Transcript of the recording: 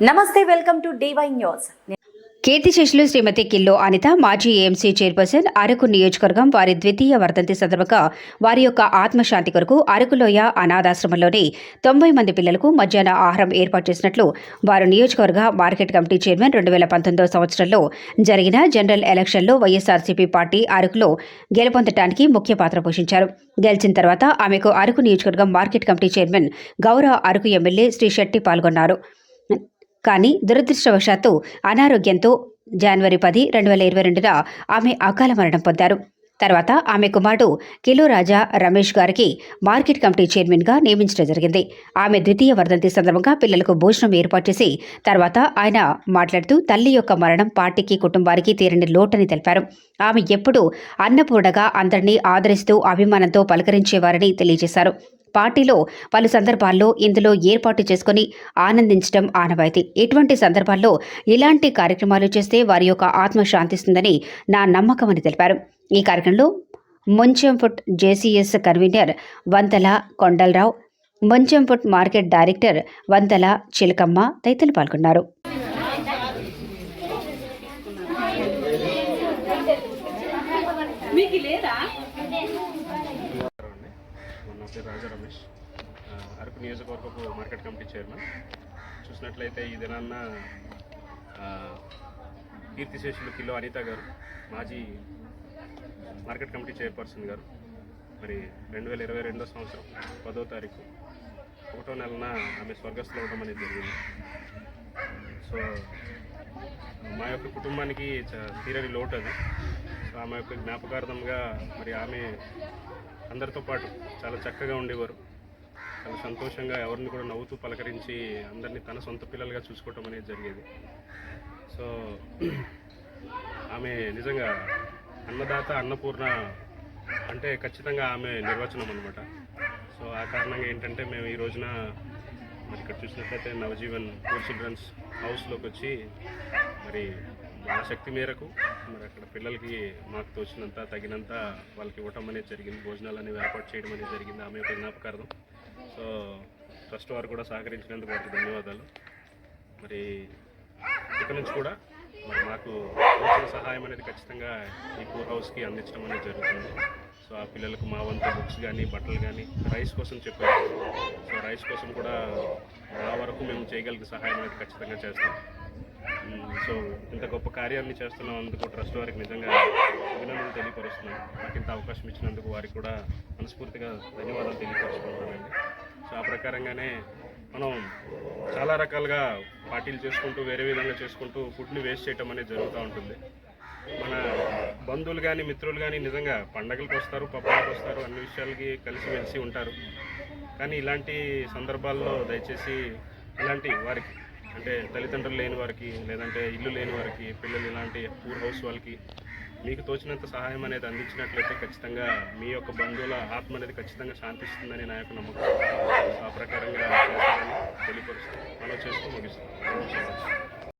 నమస్తే welcome to DY news కీర్తిశేషులు శ్రీమతి కిల్లో అనిత మాజీ ఏఎంసీ చైర్పర్సన్ అరకు నియోజకవర్గం వారి ద్వితీయ వర్ధంతి సందర్భంగా వారి యొక్క ఆత్మశాంతి కొరకు అరకులోయ అనాథాశ్రమంలోని తొంభై మంది పిల్లలకు మధ్యాహ్న ఆహారం ఏర్పాటు చేసినట్లు వారు నియోజకవర్గ మార్కెట్ కమిటీ చైర్మన్ రెండు వేల పంతొమ్మిదో సంవత్సరంలో జరిగిన జనరల్ ఎలక్షన్లో వైఎస్ఆర్సీపీ పార్టీ అరకులో గెలుపొందటానికి ముఖ్య పాత్ర పోషించారు. గెలిచిన తర్వాత ఆమెకు అరకు నియోజకవర్గం మార్కెట్ కమిటీ చైర్మన్ గౌరవ అరకు ఎమ్మెల్యే శ్రీ శెట్టి పాల్గొన్నారు. కానీ దురదృష్టవశాత్తు అనారోగ్యంతో జనవరి పది రెండు వేల ఇరవై రెండున ఆమె అకాల మరణం పొందారు. తర్వాత ఆమె కుమారుడు కిలో రాజా రమేష్ గారికి మార్కెట్ కమిటీ చైర్మన్గా నియమించడం జరిగింది. ఆమె ద్వితీయ వర్ధంతి సందర్భంగా పిల్లలకు భోజనం ఏర్పాటు చేసి తర్వాత ఆయన మాట్లాడుతూ తల్లి యొక్క మరణం పార్టీకి కుటుంబానికి తీరని లోటని తెలిపారు. ఆమె ఎప్పుడూ అన్నపూర్ణగా అందరినీ ఆదరిస్తూ అభిమానంతో పలకరించేవారని తెలియజేశారు. పార్టీలో పలు సందర్భాల్లో ఇందులో ఏర్పాటు చేసుకుని ఆనందించడం ఆనవాయితీ. ఇటువంటి సందర్భాల్లో ఇలాంటి కార్యక్రమాలు చేస్తే వారి యొక్క ఆత్మ శాంతిస్తుందని నా అని తెలిపారు. ఈ కార్యక్రమంలో Munchingput JCS convener Vantala Kondalarao Munchingput market director Vantala Chilakamma తదితరులు పాల్గొన్నారు. మీకు లేదా? పేరు రాజా రమేష్. అరకు నియోజకవర్గపు మార్కెట్ కమిటీ చైర్మన్. చూసినట్లయితే ఈ దినాన్న కీర్తిశేషులు కిలో అనిత గారు మాజీ మార్కెట్ కమిటీ చైర్పర్సన్ గారు. మరి రెండు వేల ఇరవై రెండో సంవత్సరం పదో తారీఖు ఒకటో నెలన ఆమె స్వర్గస్థులు అవ్వడం అనేది జరిగింది. సో మా యొక్క కుటుంబానికి తీరని లోటు అది. సో ఆమె యొక్క జ్ఞాపకార్థంగా మరి ఆమె అందరితో పాటు చాలా చక్కగా ఉండేవారు. చాలా సంతోషంగా ఎవరిని కూడా నవ్వుతూ పలకరించి అందరినీ తన సొంత పిల్లలుగా చూసుకోవటం అనేది జరిగేది. సో ఆమె నిజంగా అన్నదాత అన్నపూర్ణ అంటే ఖచ్చితంగా ఆమె నిర్వచనం అనమాట సో ఆ కారణంగా ఏంటంటే మేము ఈ రోజున మరి ఇక్కడ చూసినట్లయితే నవజీవన్ పూర్ చిల్డ్రన్స్ హౌస్లోకి వచ్చి మరి మా శక్తి మేరకు మరి అక్కడ పిల్లలకి మాకు తోచినంత తగినంత వాళ్ళకి ఇవ్వటం అనేది జరిగింది. భోజనాలు అనేవి ఏర్పాటు చేయడం అనేది జరిగింది. ఆమె యొక్క జ్ఞాపకార్థం. సో ట్రస్ట్ వారు కూడా సహకరించినందుకు వారికి ధన్యవాదాలు. మరి ఇక నుంచి కూడా మరి మాకు తోచిన సహాయం అనేది ఖచ్చితంగా ఈ కూర్ హౌస్కి అందించడం అనేది జరుగుతుంది. సో ఆ పిల్లలకు మా వంతు బుక్స్ కానీ బట్టలు కానీ రైస్ కోసం చెప్పారు. సో రైస్ కోసం కూడా మా వరకు మేము చేయగలిగే సహాయం అనేది ఖచ్చితంగా చేస్తాం. సో ఇంత గొప్ప కార్యాన్ని చేస్తున్నందుకు ట్రస్ట్ వారికి నిజంగా అభినందనలు తెలియపరుస్తున్నాను నాకు ఇంత అవకాశం ఇచ్చినందుకు వారికి కూడా మనస్ఫూర్తిగా ధన్యవాదాలు తెలియపరుచుకుంటున్నానండి సో ఆ ప్రకారంగానే మనం చాలా రకాలుగా పార్టీలు చేసుకుంటూ వేరే విధంగా చేసుకుంటూ ఫుడ్ని వేస్ట్ చేయటం అనేది జరుగుతూ ఉంటుంది. మన బంధువులు కానీ మిత్రులు కానీ నిజంగా పండగలకు వస్తారు పబ్బులకు వస్తారు అన్ని విషయాలకి కలిసిమెలిసి ఉంటారు. కానీ ఇలాంటి సందర్భాల్లో దయచేసి ఇలాంటి వారికి అంటే తల్లిదండ్రులు లేని వారికి లేదంటే ఇల్లు లేని వారికి పిల్లలు ఇలాంటి పూర్ హౌస్ వాళ్ళకి మీకు తోచినంత సహాయం అనేది అందించినట్లయితే ఖచ్చితంగా మీ యొక్క బంధువుల ఆత్మ అనేది ఖచ్చితంగా శాంతిస్తుందని నా యొక్క నమ్మకం. ఆ ప్రకారంగా చేస్తారని తెలియపరుస్తూ మనం ముగిస్తాను ముగిస్తాం